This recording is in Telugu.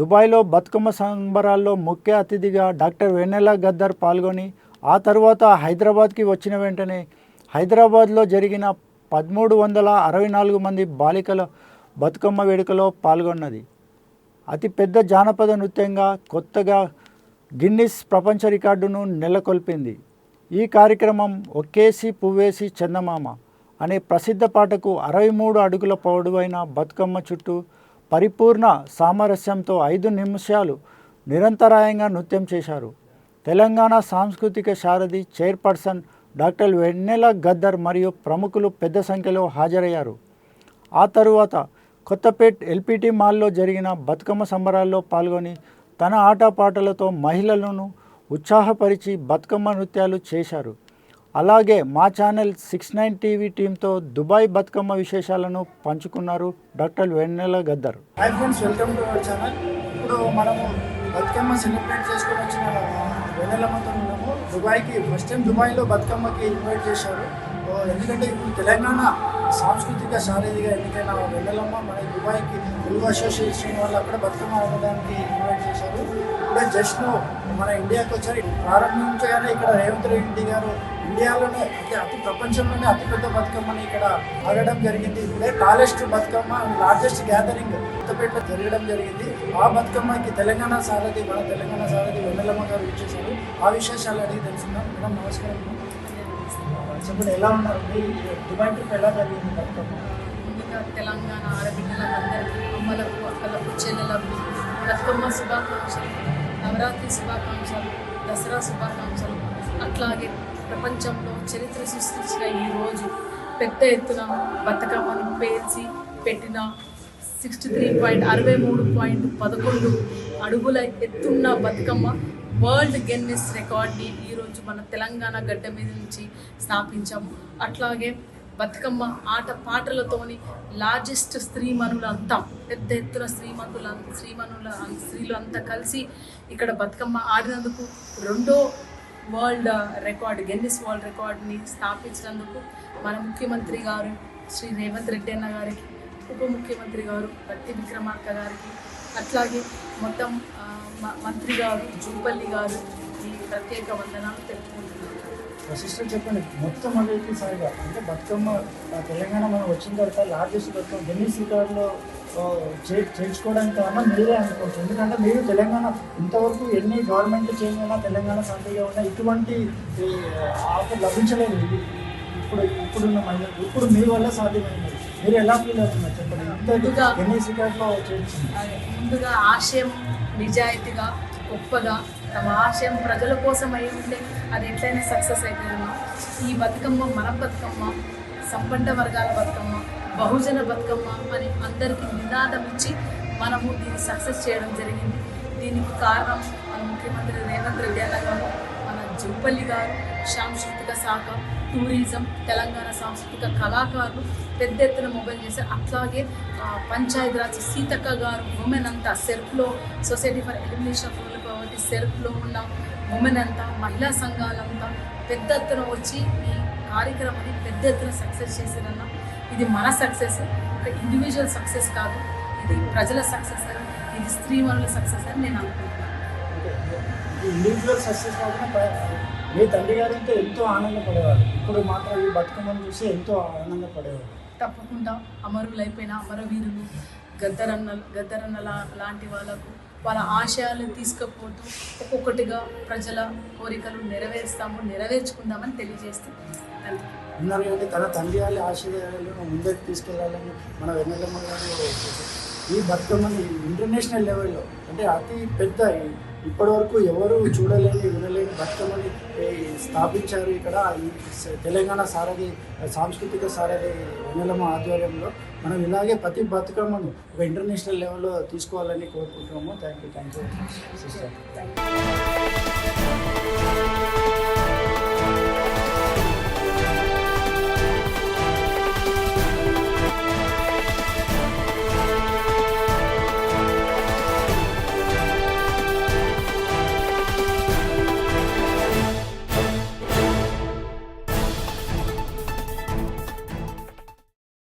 దుబాయ్లో బతుకమ్మ సంబరాల్లో ముఖ్య అతిథిగా డాక్టర్ వెన్నెల గద్దర్ పాల్గొని ఆ తర్వాత హైదరాబాద్కి వచ్చిన వెంటనే హైదరాబాద్లో జరిగిన పదమూడు వందల అరవై నాలుగు మంది బాలికల బతుకమ్మ వేడుకలో పాల్గొన్నది. అతిపెద్ద జానపద నృత్యంగా కొత్తగా గిన్నిస్ ప్రపంచ రికార్డును నెలకొల్పింది. ఈ కార్యక్రమం ఒక్కేసి పువ్వేసి చందమామ అనే ప్రసిద్ధ పాటకు అరవై మూడు అడుగుల పొడవైన బతుకమ్మ చుట్టూ పరిపూర్ణ సామరస్యంతో ఐదు నిమిషాలు నిరంతరాయంగా నృత్యం చేశారు. తెలంగాణ సాంస్కృతిక సారథి చైర్పర్సన్ డాక్టర్ వెన్నెల గద్దర్ మరియు ప్రముఖులు పెద్ద సంఖ్యలో హాజరయ్యారు. ఆ తరువాత కొత్తపేట్ ఎల్పిటి మాల్లో జరిగిన బతుకమ్మ సంబరాల్లో పాల్గొని తన ఆటపాటలతో మహిళలను ఉత్సాహపరిచి బతుకమ్మ నృత్యాలు చేశారు. అలాగే మా ఛానల్ సిక్స్ నైన్ టీవీ టీంతో దుబాయ్ బతుకమ్మ విశేషాలను పంచుకున్నారు doctor Vennela Gaddar. Hi friends welcome to our channel ఇప్పుడు మనము బతుకమ్మ సెలబ్రేట్ చేసుకొని వచ్చిన వెన్నెలమ్మతో ఉన్నాము. దుబాయ్కి ఫస్ట్ టైం దుబాయ్లో బతుకమ్మకి ఇన్వైట్ చేశారు. ఎందుకంటే ఇప్పుడు తెలంగాణ సాంస్కృతిక శారీరక ఎన్నికైన వెన్నెలమ్మ మన దుబాయ్కి తెలుగు అసోసియేషన్ వాళ్ళు అక్కడ బతుకమ్మ ఆడడానికి ఇన్వైట్ చేశారు. ఇప్పుడే జస్ట్ మన ఇండియాకి వచ్చారు. ప్రారంభించగానే ఇక్కడ రేవంత్ రెడ్డి గారు ఇండియాలోనే అంటే అతి ప్రపంచంలోనే అతిపెద్ద బతుకమ్మని ఇక్కడ ఆడడం జరిగింది. ఇదే tallest Bathukamma largest gathering Kothapeta జరగడం జరిగింది. ఆ బతుకమ్మకి తెలంగాణ సారథి మన తెలంగాణ సారథి వెన్నెలమ్మ గారు ఇచ్చేశారు. ఆ విశేషాలు అడిగి తెలుసుకుందాం. మేడం నమస్కారం. చెప్పండి ఎలా ఉన్నారు? మీ ట్రిప్ ఎలా జరిగింది బతుకమ్మ? ముందుగా తెలంగాణ ఆడబిడ్డలందరికీ అమ్మలకు అక్కలకు చెల్లెలకు బతుకమ్మ శుభాకాంక్షలు నవరాత్రి శుభాకాంక్షలు దసరా శుభాకాంక్షలు. అట్లాగే ప్రపంచంలో చరిత్ర సృష్టించిన ఈరోజు పెద్ద ఎత్తున బతుకమ్మను పేర్చి పెట్టిన సిక్స్టీ త్రీ పాయింట్ అరవై మూడు పాయింట్ పదకొండు అడుగుల ఎత్తున్న బతుకమ్మ వరల్డ్ గిన్నెస్ రికార్డ్ని ఈరోజు మన తెలంగాణ గడ్డ మీద నుంచి స్థాపించాము అట్లాగే బతుకమ్మ ఆట పాటలతోని లార్జెస్ట్ స్త్రీమణులంతా పెద్ద ఎత్తున శ్రీమంతుల స్త్రీమణుల స్త్రీలు అంతా కలిసి ఇక్కడ బతుకమ్మ ఆడినందుకు రెండో వరల్డ్ రికార్డ్ గిన్నిస్ వరల్డ్ రికార్డ్ని స్థాపించినందుకు మన ముఖ్యమంత్రి గారు శ్రీ రేవంత్ రెడ్డి అన్న గారికి ఉప ముఖ్యమంత్రి గారు బట్టి విక్రమార్క గారికి అట్లాగే మొత్తం మంత్రి గారు జూపల్లి గారు ఈ ప్రత్యేక వందనాలు తెలుపుకుంటున్నారు సిస్టర్ చెప్పండి మొత్తం అందరికీ సాయిగా అంటే బతుకమ్మ తెలంగాణ మనం వచ్చిన తర్వాత లార్జెస్ట్ బతుకమ్మ ఢిల్లీ సీకార్లో చేర్చుకోవడానికి కారణం మీరే అనుకోవచ్చు. ఎందుకంటే మీరు తెలంగాణ ఇంతవరకు ఎన్ని గవర్నమెంట్ చేంజ్ అయినా తెలంగాణ సంతగా ఉన్నా ఇటువంటి ఆఫర్ లభించలేదు. ఇప్పుడు ఇప్పుడున్న మహిళలు ఇప్పుడు మీ వల్ల సాధ్యమైంది. మీరు ఎలా ఫీల్ అవుతున్నారు? చెప్పండి. ఇంత ఎన్ని సీకార్లో చేర్చింది. ముందుగా ఆశయం నిజాయితీగా గొప్పగా తమ ఆశయం ప్రజల కోసం అయి ఉంటే అది ఎట్లయినా సక్సెస్ అవుతుందమ్మా ఈ బతుకమ్మ మన బతుకమ్మ సంపంట వర్గాల బతుకమ్మ బహుజన బతుకమ్మ అని అందరికీ నినాదం ఇచ్చి మనము దీన్ని సక్సెస్ చేయడం జరిగింది. దీనికి కారణం మన ముఖ్యమంత్రి రేవంత్ రెడ్డి అన్న గారు మన జుంపల్లి గారు సాంస్కృతిక శాఖ టూరిజం తెలంగాణ సాంస్కృతిక కళాకారులు పెద్ద ఎత్తున మొబైల్ చేశారు. అట్లాగే ఆ, పంచాయతీరాజ్ సీతక్క గారు ఉమెన్ అంతా సెర్ఫ్లో society for elimination of poverty సెర్ఫ్లో ఉన్న ఉమెన్ అంతా మహిళా సంఘాలంతా పెద్ద ఎత్తున వచ్చి ఈ కార్యక్రమాన్ని పెద్ద ఎత్తున సక్సెస్ చేశారన్న ఇది మన సక్సెస్. ఒక ఇండివిజువల్ సక్సెస్ కాదు. ఇది ప్రజల సక్సెస్ అని ఇది స్త్రీమణుల సక్సెస్ అని నేను అనుకుంటున్నాను. ఇండివిజువల్ సక్సెస్ కాకుండా మీ తండ్రి గారు ఎంతో ఆనందపడేవారు. ఇప్పుడు మాత్రం ఈ బతుకమ్మను చూసి ఎంతో ఆనందపడేవారు. తప్పకుండా అమరులైపోయిన అమరవీరులు గద్దరన్న గద్దరన్న లాంటి వాళ్ళకు వాళ్ళ ఆశయాలను తీసుకుపోతూ ఒక్కొక్కటిగా ప్రజల కోరికలు నెరవేరుస్తాము నెరవేర్చుకుందామని తెలియజేస్తూ ఉన్నారు కానీ తన తండ్రి వాళ్ళ ఆశయాలను ముందరికి తీసుకెళ్ళాలని మన వెన్నెలమ్మ గారు ఈ బతుకమ్మని ఇంటర్నేషనల్ లెవెల్లో అంటే అతి పెద్ద ఇప్పటి వరకు ఎవరు చూడలేని వినలేని బతుకమ్మని స్థాపించారు ఇక్కడ ఈ తెలంగాణ సారథి సాంస్కృతిక సారథి వెన్నెలమ్మ ఆధ్వర్యంలో. మనం ఇలాగే ప్రతి బతుకమ్మను ఒక ఇంటర్నేషనల్ లెవెల్లో తీసుకోవాలని కోరుకుంటున్నాము. Thank you thank you sister